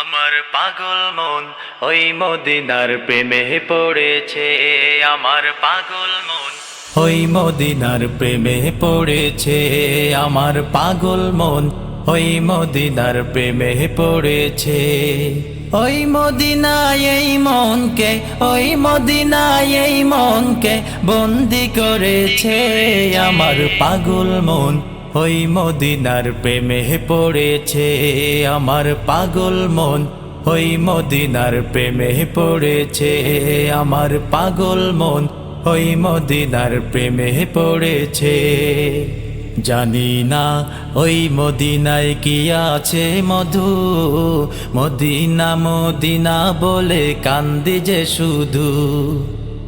আমার পাগল মন, ওই মদিনার প্রেমে পড়েছে, আমার পাগল মন। ওই মদিনার প্রেমে পড়েছে, আমার পাগল মন। ওই মদিনার প্রেমে পড়েছে। ওই মদিনায় এই মনকে, ওই মদিনায় এই মনকে বন্দি করেছে আমার পাগল মন। ওই মদিনার প্রেমে পড়েছে আমার পাগল মন। ওই মদিনার প্রেমে পড়েছে আমার পাগল মন। ওই মদিনার প্রেমে পড়েছে। জানি না ওই মদিনায় কি আছে মধু। মদিনা মদিনা বলে কান্দি যে শুধু।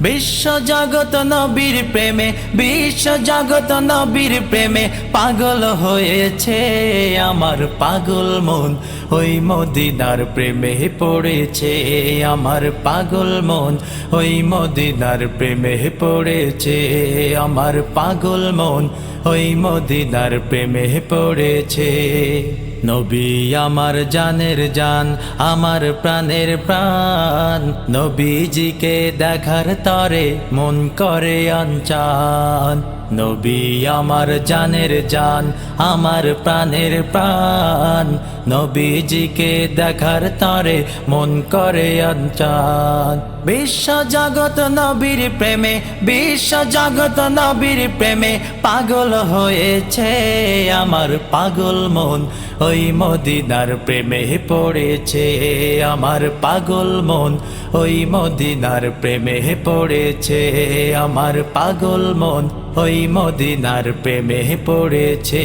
বিশ্ব জগত নবীর প্রেমে বিশ্ব জগত নবীর প্রেমে পাগল হয়েছে আমার পাগল মন। ওই মদিনার প্রেমে পড়েছে আমার পাগল মন। ওই মদিনার প্রেমে পড়েছে আমার পাগল মন। ওই মদিনার প্রেমে পড়েছে নবী আমার জানের জান, আমার প্রাণের প্রাণ। নবীজিকে দেখার তরে মন করে অঞ্চান নবী আমার জানের জান, আমার প্রাণের প্রাণ। নবীজিকে দেখার তরে মন করে অঞ্চান বিশ্ব জগত নবীর প্রেমে বিশ্ব জগত নবীর প্রেমে পাগল হয়েছে আমার পাগল মন। ওই মদিনার প্রেমে পড়েছে আমার পাগল মন। ওই মদিনার প্রেমে পড়েছে আমার পাগল মন। ওই মদিনার প্রেমে পড়েছে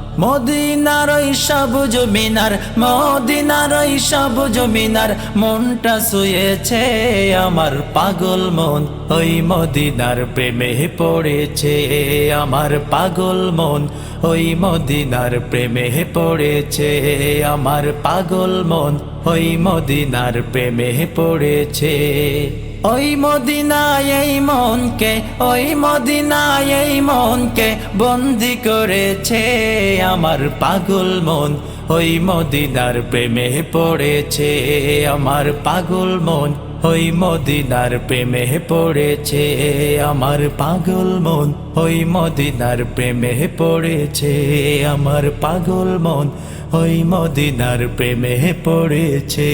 মদিনার ওই সবুজ মিনার মদিনার ওই সবুজ মিনার মনটা শুয়েছে আমার পাগল মন। ওই মদিনার প্রেমে পড়েছে আমার পাগল মন। ওই মদিনার প্রেমে পড়েছে আমার পাগল মন। ওই মদিনার প্রেমে পড়েছে ওই মদিনায় এই মনকে, ওই মদিনায় এই মনকে বন্দি করেছে আমার পাগল মন। ওই মদিনার প্রেমে পড়েছে আমার পাগল মন। ওই মদিনার প্রেমে পড়েছে আমার পাগল মন। ওই মদিনার প্রেমে পড়েছে আমার পাগল মন। ওই মদিনার প্রেমে পড়েছে।